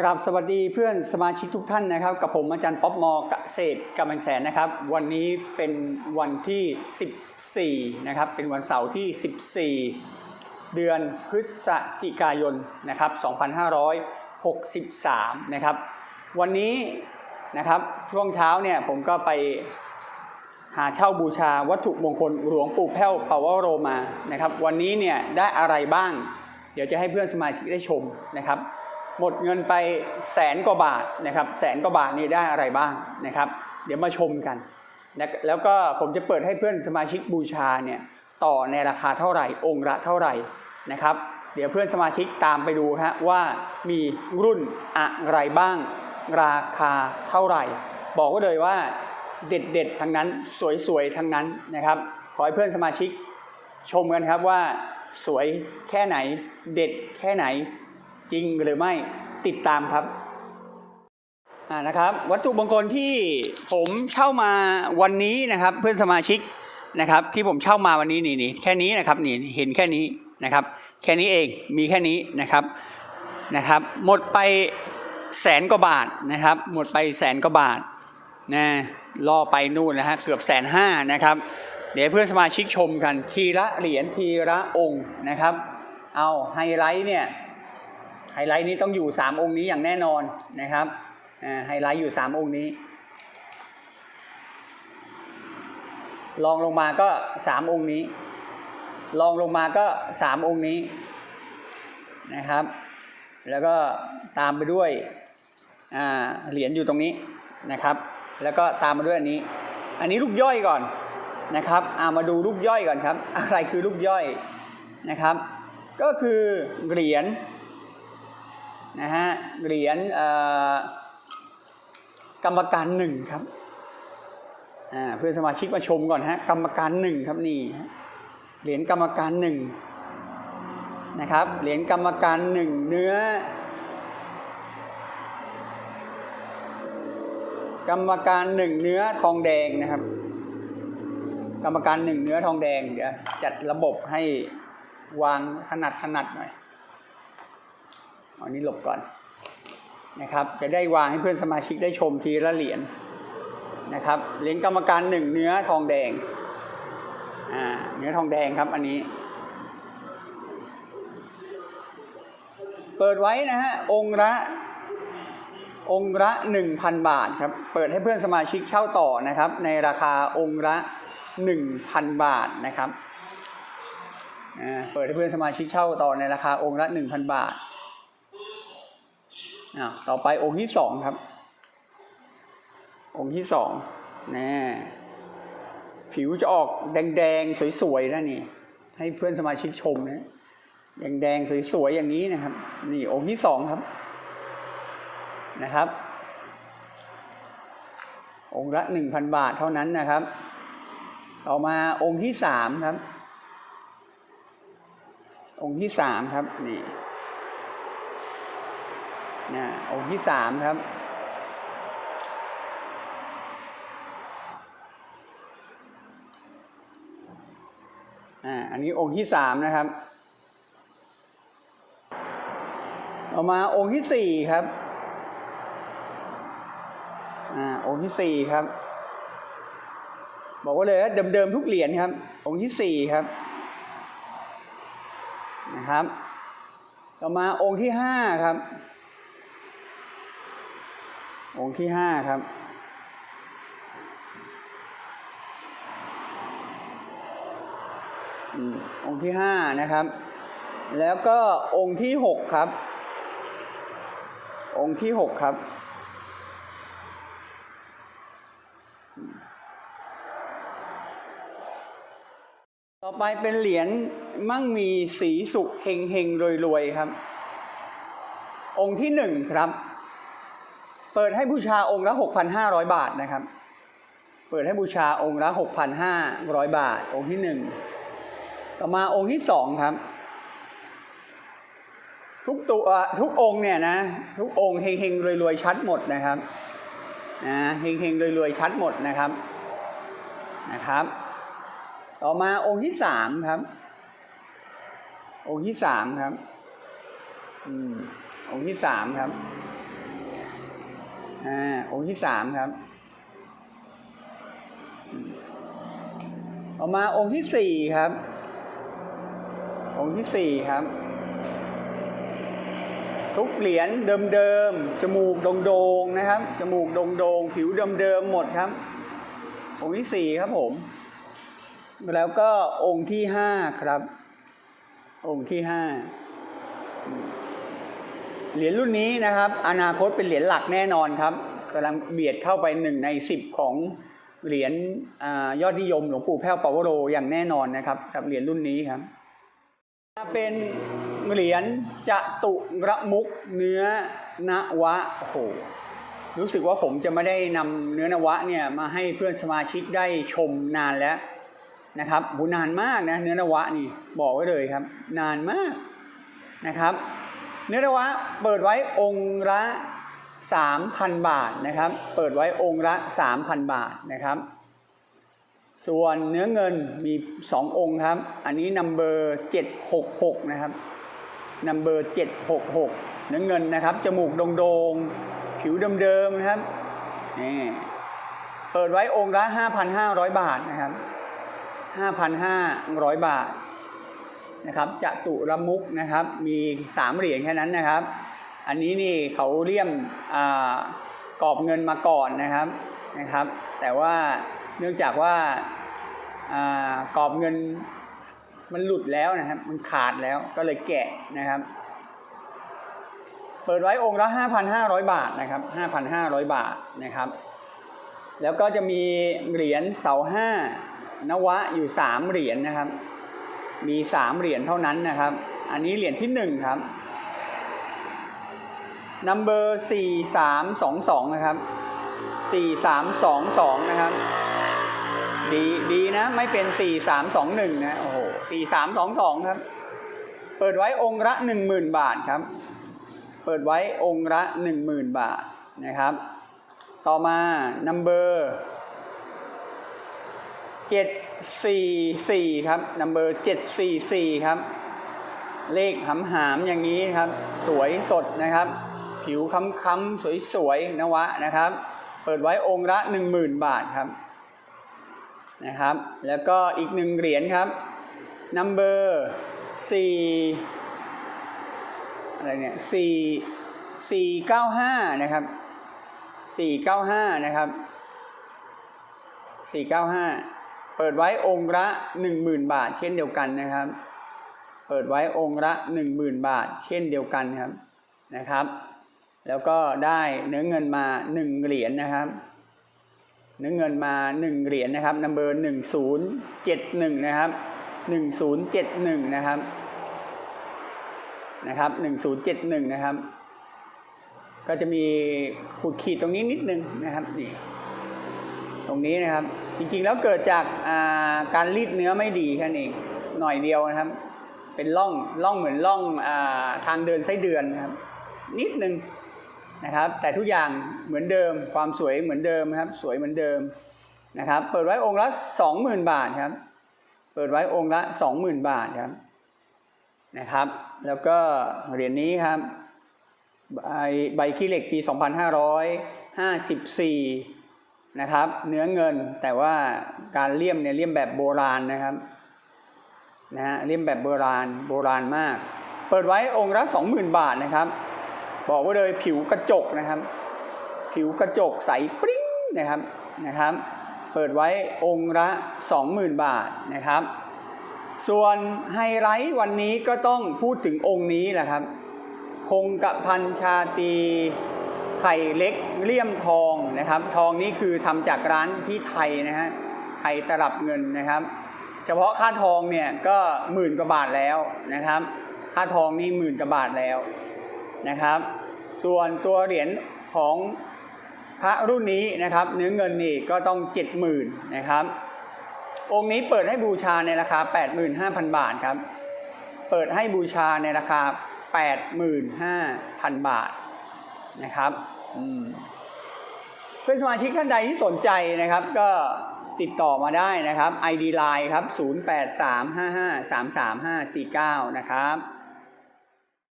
กราบสวัสดีเพื่อนสมาชิกทุกท่านนะครับ กับผมอาจารย์ป๊อปมอเกษตรกำลังแสนนะครับ วันนี้เป็นวันที่ 14 นะครับ เป็นวันเสาร์ที่ 14 เดือนพฤศจิกายนนะครับ 2563 นะครับ วันนี้นะครับช่วงเช้าเนี่ยผมก็ไปหาเช่าบูชาวัตถุมงคลหลวงปู่แพ้วปาวโรมานะครับ วันนี้เนี่ยได้อะไรบ้าง เดี๋ยวจะให้เพื่อนสมาชิกได้ชมนะครับ หมดเงินไปแสนกว่าบาทนะครับแสนกว่าบาทนี่ได้อะไรบ้างนะครับ เดี๋ยวมาชมกัน แล้วก็ผมจะเปิดให้เพื่อนสมาชิกบูชาเนี่ยต่อในราคาเท่าไหร่ องค์ละเท่าไหร่นะครับ เดี๋ยวเพื่อนสมาชิกตามไปดูฮะว่ามีรุ่นอะไรบ้าง ราคาเท่าไหร่ บอกไว้เลยว่าเด็ดๆทั้งนั้นสวยๆทั้งนั้นนะครับ ขอให้เพื่อนสมาชิกชมกันครับว่าสวยแค่ไหนเด็ดแค่ไหน จริงหรือไม่ติดตามครับอ่านะครับ วัตถุมงคลที่ผมเช่ามาวันนี้นะครับ เพื่อนสมาชิกนะครับ ที่ผมเช่ามาวันนี้นี่นี่แค่นี้นะครับนี่เห็นแค่นี้นะครับ แค่นี้เองมีแค่นี้นะครับนะครับ หมดไปแสนกว่าบาทนะครับ หมดไปแสนกว่าบาทนะล่อไปนู่นนะฮะเกือบแสนห้านะครับ เดี๋ยวเพื่อนสมาชิกชมกันทีละเหรียญทีละองค์นะครับ เอาไฮไลท์เนี่ย ไฮไลท์นี้ต้องอยู่ 3 องค์นี้อย่างแน่นอนนะครับไฮไลท์อยู่ 3 องค์นี้ลองลงมาก็ 3 องค์นี้ลองลงมาก็ 3 องค์นี้นะครับ แล้วก็ตามไปด้วยเหรียญอยู่ตรงนี้นะครับ แล้วก็ตามมาด้วยอันนี้ อันนี้ลูกย่อยก่อนนะครับเอามาดูลูกย่อยก่อนครับ อะไรคือลูกย่อยนะครับ ก็คือเหรียญ นะฮะเหรียญกรรมการหนึ่งครับเพื่อนสมาชิกมาชมก่อนฮะกรรมการหนึ่งครับนี่เหรียญกรรมการหนึ่งนะครับเหรียญกรรมการหนึ่งเนื้อ กรรมการหนึ่งเนื้อทองแดงนะครับ กรรมการหนึ่งเนื้อทองแดงเดี๋ยวจัดระบบให้วางถนัดถนัดหน่อย อานี้หลบก่อนนะครับ จะได้วางให้เพื่อนสมาชิกได้ชมทีละเหรียญนะครับเหรียญกรรมการหนึ่งเนื้อทองแดงอ่าเนื้อทองแดงครับอันนี้ เปิดไว้นะฮะองค์ละองค์ละ1,000 บาทครับ เปิดให้เพื่อนสมาชิกเช่าต่อนะครับ ในราคาองค์ละ1,000 บาทนะครับอ่าเปิดให้เพื่อนสมาชิกเช่าต่อในราคาองค์ละ1,000 บาทอ้าว ต่อไปองค์ที่สองครับ องค์ที่สองนี่ผิวจะออกแดงๆ สวยๆนะนี่ ให้เพื่อนสมาชิกชมนะแดงๆ สวยๆ อย่างนี้นะครับ นี่องค์ที่สองครับ นะครับ องค์ละหนึ่งพันบาทเท่านั้นนะครับ ต่อมาองค์ที่สามครับ องค์ที่สามครับ นี่ นะองค์ที่สามครับ อ่า อันนี้องค์ที่สามนะครับ ต่อมาองค์ที่สี่ครับ อ่า องค์ที่สี่ครับ บอกว่าเลยเดิมๆทุกเหรียญครับ องค์ที่สี่ครับ นะครับ ต่อมาองค์ที่ห้าครับ องค์ที่ห้าครับอืมองค์ที่ห้านะครับ แล้วก็องค์ที่หกครับ องค์ที่หกครับต่อไปเป็นเหรียญมั่งมีสีสุขเฮงเฮงรวยรวยครับ องค์ที่หนึ่งครับ เปิดให้บูชาองค์ละหกพันห้าร้อยบาทนะครับ เปิดให้บูชาองค์ละหกพันห้าร้อยบาท องค์ที่หนึ่งต่อมาองค์ที่สองครับ ทุกตัวทุกองค์เนี่ยนะทุกองค์เฮงเฮงรวยรวยๆชัดหมดนะครับนะเฮงเฮงรวยรวยๆชัดหมดนะครับนะครับ ต่อมาองค์ที่สามครับ องค์ที่สามครับ อืมองค์ที่สามครับ อ่าองค์ที่สามครับอืมต่อมาองค์ที่สี่ครับ องค์ที่สี่ครับ ทุกเหรียญเดิมๆจมูกโด่งๆนะครับ จมูกโด่งๆผิวเดิมๆหมดครับ องค์ที่สี่ครับผม แล้วก็องค์ที่ห้าครับ องค์ที่ห้า เหรียญรุ่นนี้นะครับ อนาคตเป็นเหรียญหลักแน่นอนครับกำลังเบียดเข้าไปหนึ่งในสิบของเหรียญยอดนิยมหลวงปู่แพ้วปาวโรอย่างแน่นอนนะครับกับเหรียญรุ่นนี้ครับเป็นเหรียญจตุระมุกเนื้อนวะโอ้โหรู้สึกว่าผมจะไม่ได้นำเนื้อนวะเนี่ยมาให้เพื่อนสมาชิกได้ชมนานแล้วนะครับโหนานมากนะเนื้อนวะนี่บอกไว้เลยครับ นานมากนะครับ เนื้อวะเปิดไว้องค์ละ 3,000 บาทนะครับ เปิดไว้องค์ละ 3,000 บาทนะครับ ส่วนเนื้อเงินมี 2 องค์ครับ อันนี้นัมเบอร์766 นะครับนัมเบอร์766 เนื้อเงินนะครับ จมูกโด่งๆ ผิวเดิมๆนะครับ นี่เปิดไว้องค์ละ 5,500 บาทนะครับ 5,500 บาท นะครับจตุรมุกนะครับ มี3เหรียญแค่นั้นนะครับ อันนี้นี่เขาเลี่ยมกรอบเงินมาก่อนนะครับนะครับ แต่ว่าเนื่องจากว่าอ่ากรอบเงินมันหลุดแล้วนะครับ มันขาดแล้วก็เลยแกะนะครับ เปิดไว้องค์ละ5,500 บาทนะครับ5,500 บาทนะครับ แล้วก็จะมีเหรียญเสาห้านวะอยู่ 3 เหรียญนะครับ มี 3 เหรียญเท่านั้นนะครับ อันนี้เหรียญที่ 1 ครับนัมเบอร์สี่สามสองสองนะครับสี่สามสองสองนะครับ ดีดีนะ ไม่เป็นสี่สามสองหนึ่งนะ โอ้โหสี่สามสองสองครับ เปิดไว้องค์ละหนึ่งหมื่นบาทครับ เปิดไว้องค์ละหนึ่งหมื่นบาทนะครับ ต่อมานัม เบอร์เจ็ดสี่สี่ครับนัมเบอร์เจ็ดสี่สี่ครับ เลขหำหามอย่างนี้ครับ สวยสดนะครับ ผิวค้ำๆ สวยๆนวะนะครับ เปิดไว้องค์ละ 10,000 บาทครับนะครับ แล้วก็อีกหนึ่งเหรียญครับนัมเบอร์สี่อะไรเนี่ยสี่สี่เก้าห้านะครับสี่เก้าห้านะครับสี่ เปิดไว้องค์ละ 10,000 บาท เช่นเดียวกันนะครับ เปิดไว้องค์ละ 10,000 บาท เช่นเดียวกันครับนะครับ แล้วก็ได้เนื้อเงินมา 1 เหรียญนะครับ เนื้อเงินมา 1 เหรียญนะครับนัมเบอร์1071 นะครับ 1071 นะครับนะครับ1071 นะครับ ก็จะมีขูดขีดตรงนี้นิดนึงนะครับนี่ ตรงนี้นะครับ จริงๆแล้วเกิดจากาการรีดเนื้อไม่ดีแค่นั้นเองหน่อยเดียวนะครับ เป็นร่องร่องเหมือนร่องอาทางเดินไส้เดือนนะครับ นิดนึงนะครับ แต่ทุกอย่างเหมือนเดิม ความสวยเหมือนเดิมครับ สวยเหมือนเดิมนะครับ เปิดไว้องค์ละสองหมื่นบาทครับ เปิดไว้องค์ละสองหมื่นบาทครับนะครับ แล้วก็เหรียญนี้ครับใบใบขี้เหล็กปี 2554 นะครับ เนื้อเงินแต่ว่าการเลี่ยมเนี่ยเลี่ยมแบบโบราณนะครับนะฮะเลี่ยมแบบโบราณโบราณมาก เปิดไว้องค์ละสองหมื่นบาทนะครับ บอกว่าเลยผิวกระจกนะครับ ผิวกระจกใสปริ้งนะครับนะครับ เปิดไว้องค์ละสองหมื่นบาทนะครับ ส่วนไฮไลท์วันนี้ก็ต้องพูดถึงองค์นี้แหละครับ คงกระพันชาตี ข่เล็กเลี่ยมทองนะครับ ทองนี้คือทำจากร้านพี่ไทยนะฮะไทยตลับเงินนะครับ เฉพาะค่าทองเนี่ยก็หมื่นกว่าบาทแล้วนะครับ ค่าทองนี่หมื่นกว่าบาทแล้วนะครับ ส่วนตัวเหรียญของพระรุ่นนี้นะครับเนื้อเงินนี่ก็ต้องเจ็ดหมื่นนะครับ องค์นี้เปิดให้บูชาในราคา 85,000 บาทครับ เปิดให้บูชาในราคา 85,000 บาทนะครับ เพื่อนสมาชิกท่านใดที่สนใจนะครับ ก็ติดต่อมาได้นะครับ ID Line ครับ 0835533549 นะครับ